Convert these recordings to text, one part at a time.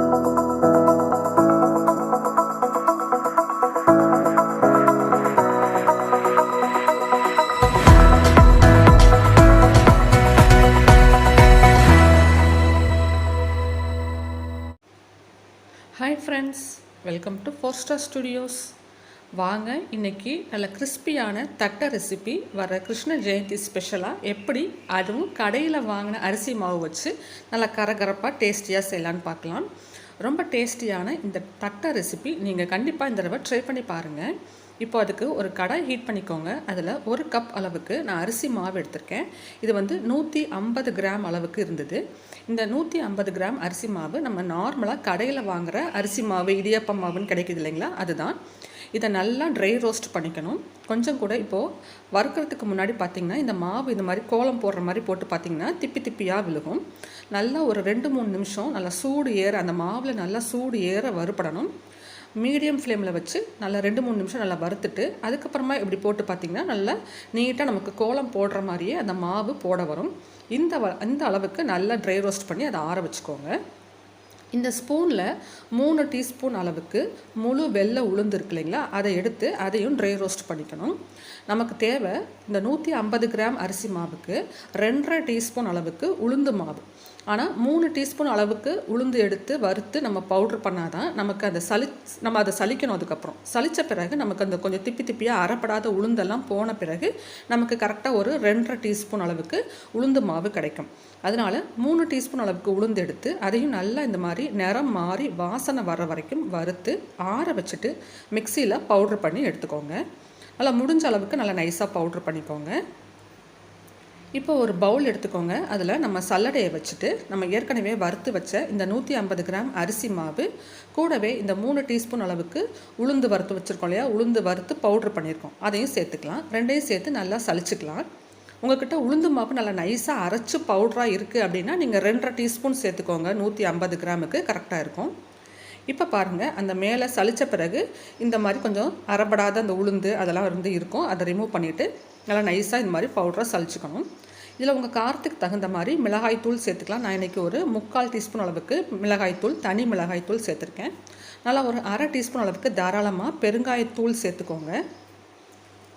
Hi friends welcome to four star studios வாங்க இன்னைக்கு நல்ல கிறிஸ்பியான தட்டை ரெசிபி வர கிருஷ்ண ஜெயந்தி ஸ்பெஷலாக எப்படி அதுவும் கடையில் வாங்கின அரிசி மாவு வச்சு நல்லா கரகரப்பாக டேஸ்டியாக செய்யலான்னு பார்க்கலாம். ரொம்ப டேஸ்டியான இந்த தட்டை ரெசிபி நீங்கள் கண்டிப்பாக இந்த தடவை ட்ரை பண்ணி பாருங்கள் இப்போ அதுக்கு ஒரு கடாய் ஹீட் பண்ணிக்கோங்க. அதில் ஒரு கப் அளவுக்கு நான் அரிசி மாவு எடுத்திருக்கேன். இது வந்து நூற்றி ஐம்பது கிராம் அளவுக்கு இருந்தது. இந்த நூற்றி ஐம்பது கிராம் அரிசி மாவு நம்ம நார்மலாக கடையில் வாங்குகிற அரிசி மாவு இடியப்பம் மாவுன்னு கிடைக்குது இல்லைங்களா? அதுதான். இதை நல்லா ட்ரை ரோஸ்ட் பண்ணிக்கணும். கொஞ்சம் கூட இப்போது வறுக்கிறதுக்கு முன்னாடி பார்த்திங்கன்னா இந்த மாவு இந்த மாதிரி கோலம் போடுற மாதிரி போட்டு பார்த்திங்கன்னா திப்பி திப்பியாக விழுகும். நல்லா ஒரு ரெண்டு மூணு நிமிஷம் நல்லா சூடு ஏற அந்த மாவில் நல்லா சூடு ஏற வறுபடணும். மீடியம் ஃப்ளேமில் வச்சு நல்லா ரெண்டு மூணு நிமிஷம் நல்லா வறுத்துட்டு அதுக்கப்புறமா இப்படி போட்டு பார்த்திங்கன்னா நல்லா நீட்டாக நமக்கு கோலம் போடுற மாதிரியே அந்த மாவு போட வரும். இந்த வ இந்த அளவுக்கு நல்லா ட்ரை ரோஸ்ட் பண்ணி அதை ஆற வச்சுக்கோங்க. இந்த ஸ்பூனில் மூணு டீஸ்பூன் அளவுக்கு முழு வெள்ளை உளுந்து இருக்கு இல்லைங்களா? அதை எடுத்து அதையும் ட்ரை ரோஸ்ட் பண்ணிக்கணும். நமக்கு தேவை இந்த நூற்றி ஐம்பது கிராம் அரிசி மாவுக்கு ரெண்டரை டீஸ்பூன் அளவுக்கு உளுந்து மாவு. ஆனால் மூணு டீஸ்பூன் அளவுக்கு உளுந்து எடுத்து வறுத்து நம்ம பவுட்ரு பண்ணால் தான் நமக்கு அந்த சளி நம்ம அதை சலிக்கணும் அதுக்கப்புறம். சலித்த பிறகு நமக்கு அந்த கொஞ்சம் திப்பி திப்பியாக அறப்படாத உளுந்தெல்லாம் போன பிறகு நமக்கு கரெக்டாக ஒரு ரெண்டரை டீஸ்பூன் அளவுக்கு உளுந்து மாவு கிடைக்கும். அதனால் மூணு டீஸ்பூன் அளவுக்கு உளுந்து எடுத்து அதையும் நல்லா இந்த மாதிரி நிறம் மாறி வாசனை வர வரைக்கும் வறுத்து ஆற வச்சுட்டு மிக்சியில் பவுட்ரு பண்ணி எடுத்துக்கோங்க. நல்லா முடிஞ்ச அளவுக்கு நல்லா நைஸாக பவுட்ரு பண்ணிக்கோங்க. இப்போ ஒரு பவுல் எடுத்துக்கோங்க. அதில் நம்ம சல்லடையை வச்சுட்டு நம்ம ஏற்கனவே வறுத்து வச்ச இந்த நூற்றி ஐம்பது கிராம் அரிசி மாவு கூடவே இந்த மூணு டீஸ்பூன் அளவுக்கு உளுந்து வறுத்து வச்சுருக்கோம் இல்லையா? உளுந்து வறுத்து பவுட்ரு பண்ணியிருக்கோம். அதையும் சேர்த்துக்கலாம். ரெண்டையும் சேர்த்து நல்லா சலிச்சுக்கலாம். உங்கள்கிட்ட உளுந்து மாவு நல்லா நைஸாக அரைச்சி பவுட்ராக இருக்குது அப்படின்னா நீங்கள் ரெண்டரை டீஸ்பூன் சேர்த்துக்கோங்க. நூற்றி ஐம்பது கிராமுக்கு கரெக்டாக இருக்கும். இப்போ பாருங்கள் அந்த மேலே சளித்த பிறகு இந்த மாதிரி கொஞ்சம் அறப்படாத அந்த உளுந்து அதெல்லாம் வந்து இருக்கும். அதை ரிமூவ் பண்ணிவிட்டு நல்லா நைஸாக இந்த மாதிரி பவுடராக சளிச்சுக்கணும். இதில் உங்கள் காரத்துக்கு தகுந்த மாதிரி மிளகாய் தூள் சேர்த்துக்கலாம். நான் இன்றைக்கி ஒரு முக்கால் டீஸ்பூன் அளவுக்கு மிளகாய் தூள் தனி மிளகாய் தூள் சேர்த்துருக்கேன். நல்லா ஒரு அரை டீஸ்பூன் அளவுக்கு தாராளமாக பெருங்காயத்தூள் சேர்த்துக்கோங்க.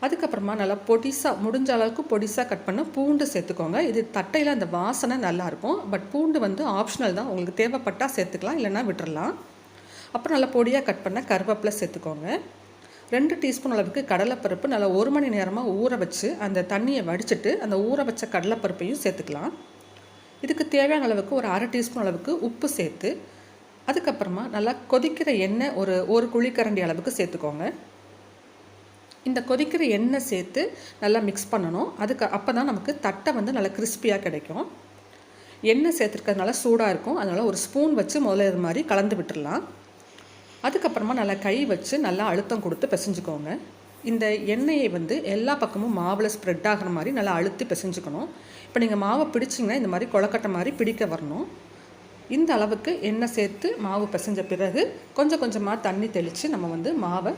அதுக்கப்புறமா நல்லா பொடிசாக முடிஞ்ச அளவுக்கு பொடிசாக கட் பண்ண பூண்டு சேர்த்துக்கோங்க. இது தட்டையில் அந்த வாசனை நல்லாயிருக்கும் பட் பூண்டு வந்து ஆப்ஷனல் தான். உங்களுக்கு தேவைப்பட்டால் சேர்த்துக்கலாம் இல்லைன்னா விட்டுறலாம். அப்புறம் நல்லா பொடியாக கட் பண்ண கருவேப்பிலை சேர்த்துக்கோங்க. ரெண்டு டீஸ்பூன் அளவுக்கு கடலைப்பருப்பு நல்லா ஒரு மணி நேரமாக ஊற வச்சு அந்த தண்ணியை வடிச்சிட்டு அந்த ஊற வச்ச கடலைப்பருப்பையும் சேர்த்துக்கலாம். இதுக்கு தேவையான அளவுக்கு ஒரு அரை டீஸ்பூன் அளவுக்கு உப்பு சேர்த்து அதுக்கப்புறமா நல்லா கொதிக்கிற எண்ணெய் ஒரு ஒரு குழிக்கரண்டி அளவுக்கு சேர்த்துக்கோங்க. இந்த கொதிக்கிற எண்ணெய் சேர்த்து நல்லா மிக்ஸ் பண்ணணும். அதுக்கு அப்போ தான் நமக்கு தட்டை வந்து நல்லா கிறிஸ்பியாக கிடைக்கும். எண்ணெய் சேர்த்துருக்கிறதுனால சூடாக இருக்கும். அதனால் ஒரு ஸ்பூன் வச்சு முதல்ல இது மாதிரி கலந்து விட்டுடலாம் அதுக்கப்புறமா நல்லா கை வச்சு நல்லா அழுத்தம் கொடுத்து பிசைஞ்சுக்கோங்க. இந்த எண்ணெயை வந்து எல்லா பக்கமும் மாவில் ஸ்ப்ரெட் ஆகிற மாதிரி நல்லா அழுத்தி பிசைஞ்சுக்கணும். இப்போ நீங்கள் மாவை பிடிச்சிங்கன்னா இந்த மாதிரி கொழக்கட்டை மாதிரி பிடிக்க வரணும். இந்த அளவுக்கு எண்ணெய் சேர்த்து மாவு பிசைஞ்ச பிறகு கொஞ்சம் கொஞ்சமாக தண்ணி தெளித்து நம்ம வந்து மாவை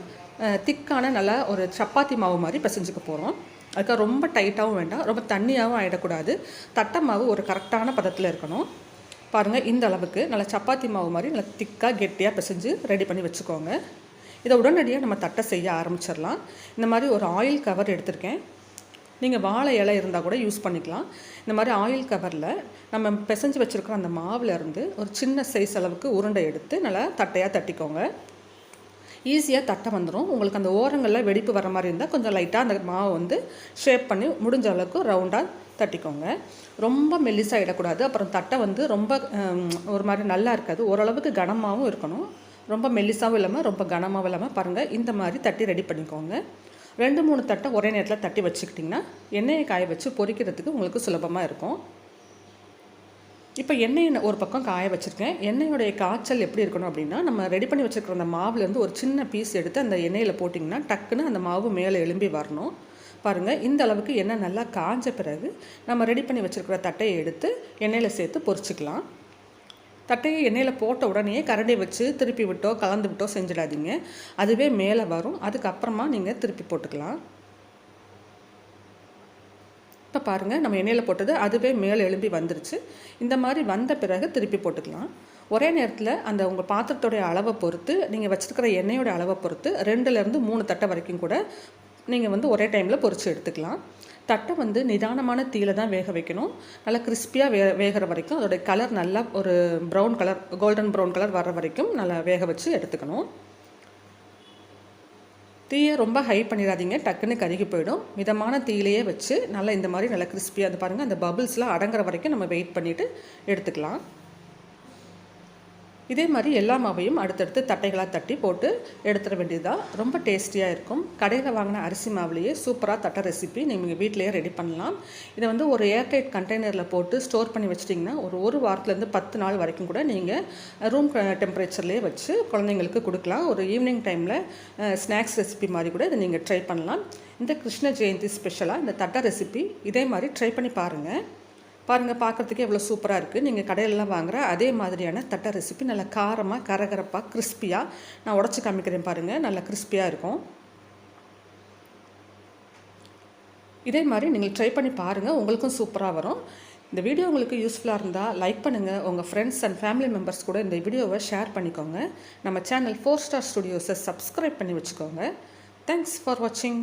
திக்கான நல்லா ஒரு சப்பாத்தி மாவு மாதிரி பிசைஞ்சுக்க போகிறோம் அதுக்காக ரொம்ப டைட்டாகவும் வேண்டாம் ரொம்ப தண்ணியாகவும் ஆகிடக்கூடாது தட்டை மாவு ஒரு கரெக்டான பதத்தில் இருக்கணும். பாருங்கள் இந்த அளவுக்கு நல்லா சப்பாத்தி மாவு மாதிரி நல்லா திக்காக கெட்டியாக பிசைஞ்சு ரெடி பண்ணி வச்சுக்கோங்க. இதை உடனடியாக நம்ம தட்டை செய்ய ஆரம்பிச்சிடலாம். இந்த மாதிரி ஒரு ஆயில் கவர் எடுத்திருக்கேன். நீங்கள் வாழை இலை இருந்தால் கூட யூஸ் பண்ணிக்கலாம். இந்த மாதிரி ஆயில் கவரில் நம்ம பிசைஞ்சு வச்சுருக்கிற அந்த மாவில் இருந்து ஒரு சின்ன சைஸ் அளவுக்கு உருண்டை எடுத்து நல்லா தட்டையாக தட்டிக்கோங்க. ஈஸியாக தட்டை வந்துடும் உங்களுக்கு அந்த ஓரங்களில் வெடிப்பு வர மாதிரி இருந்தால் கொஞ்சம் லைட்டாக அந்த மாவை வந்து ஷேப் பண்ணி முடிஞ்ச அளவுக்கு ரவுண்டாக தட்டிக்கோங்க. ரொம்ப மெல்லிசாக இடக்கூடாது. அப்புறம் தட்டை வந்து ரொம்ப ஒரு மாதிரி நல்லா இருக்காது. ஓரளவுக்கு கனமாகவும் இருக்கணும். ரொம்ப மெல்லிசாகவும் இல்லாமல் ரொம்ப கனமாகவும் இல்லாமல் பாருங்கள் இந்த மாதிரி தட்டி ரெடி பண்ணிக்கோங்க. ரெண்டு மூணு தட்டை ஒரே நேரத்தில் தட்டி வச்சுக்கிட்டிங்கன்னா எண்ணெயை காய வச்சு பொரிக்கிறதுக்கு உங்களுக்கு சுலபமாக இருக்கும். இப்போ எண்ணெய் ஒரு பக்கம் காய வச்சுருக்கேன். எண்ணெயோடைய காய்ச்சல் எப்படி இருக்கணும் அப்படின்னா நம்ம ரெடி பண்ணி வச்சுருக்கிற அந்த மாவுலேருந்து ஒரு சின்ன பீஸ் எடுத்து அந்த எண்ணெயில் போட்டிங்கன்னா டக்குன்னு அந்த மாவு மேலே எலும்பி வரணும். பாருங்கள் இந்த அளவுக்கு எண்ணெய் நல்லா காஞ்ச பிறகு நம்ம ரெடி பண்ணி வச்சுருக்கிற தட்டையை எடுத்து எண்ணெயில் சேர்த்து பொரிச்சிக்கலாம். தட்டையை எண்ணெயில் போட்ட உடனே கரண்டி வச்சு திருப்பி விட்டோ கலந்து விட்டோ செஞ்சிடாதீங்க. அதுவே மேலே வரும். அதுக்கப்புறமா நீங்கள் திருப்பி போட்டுக்கலாம். இப்போ பாருங்கள் நம்ம எண்ணெயில் போட்டது அதுவே மேலே எழும்பி வந்துருச்சு. இந்த மாதிரி வந்த பிறகு திருப்பி போட்டுக்கலாம். ஒரே நேரத்தில் அந்த உங்கள் பாத்திரத்தோடைய அளவை பொறுத்து நீங்கள் வச்சுருக்கிற எண்ணெயோட அளவை பொறுத்து ரெண்டுலேருந்து மூணு தட்டை வரைக்கும் கூட நீங்கள் வந்து ஒரே டைமில் பொறிச்சு எடுத்துக்கலாம். தட்டை வந்து நிதானமான தீயில தான் வேக வைக்கணும். நல்லா கிறிஸ்பியாக வே வேகிற வரைக்கும் அதோடைய கலர் நல்லா ஒரு brown colour golden brown colour வர வரைக்கும் நல்லா வேக வச்சு எடுத்துக்கணும். தீயை ரொம்ப ஹை பண்ணிடாதீங்க. டக்குன்னு கருகி போயிடும். மிதமான தீயிலேயே வச்சு நல்லா இந்த மாதிரி நல்லா கிறிஸ்பியாக அது பாருங்கள் அந்த பபுள்ஸ்லாம் அடங்குற வரைக்கும் நம்ம வெயிட் பண்ணிவிட்டு எடுத்துக்கலாம். இதே மாதிரி எல்லா மாவையும் அடுத்தடுத்து தட்டைகளாக தட்டி போட்டு எடுத்துட வேண்டியதாக ரொம்ப டேஸ்டியாக இருக்கும். கடையில் வாங்கின அரிசி மாவுலேயே சூப்பராக தட்டை ரெசிபி நீங்கள் வீட்டிலேயே ரெடி பண்ணலாம். இதை வந்து ஒரு ஏர்டைட் கண்டெய்னரில் போட்டு ஸ்டோர் பண்ணி வச்சிட்டிங்கன்னா ஒரு ஒரு வாரத்துலேருந்து பத்து நாள் வரைக்கும் கூட நீங்கள் ரூம் டெம்பரேச்சர்லேயே வச்சு குழந்தைங்களுக்கு கொடுக்கலாம். ஒரு ஈவினிங் டைமில் ஸ்நாக்ஸ் ரெசிபி மாதிரி கூட இதை நீங்கள் ட்ரை பண்ணலாம். இந்த கிருஷ்ண ஜெயந்தி ஸ்பெஷலாக இந்த தட்டை ரெசிபி இதே மாதிரி ட்ரை பண்ணி பாருங்கள் பாருங்கள் பார்க்குறதுக்கே எவ்வளோ சூப்பராக இருக்குது நீங்கள் கடையிலலாம் வாங்குகிற அதே மாதிரியான தட்டை ரெசிபி நல்லா காரமாக கரகரப்பாக கிறிஸ்பியாக நான் உடச்சி காமிக்கிறேன் பாருங்கள் நல்லா கிறிஸ்பியாக இருக்கும். இதே மாதிரி நீங்கள் ட்ரை பண்ணி பாருங்கள் உங்களுக்கும் சூப்பராக வரும். இந்த வீடியோ உங்களுக்கு யூஸ்ஃபுல்லாக இருந்தால் லைக் பண்ணுங்கள் உங்கள் ஃப்ரெண்ட்ஸ் அண்ட் ஃபேமிலி மெம்பர்ஸ் கூட இந்த வீடியோவை ஷேர் பண்ணிக்கோங்க. நம்ம சேனல் ஃபோர் ஸ்டார் ஸ்டுடியோஸை சப்ஸ்கிரைப் பண்ணி வச்சுக்கோங்க. தேங்க்ஸ் ஃபார் வாட்சிங்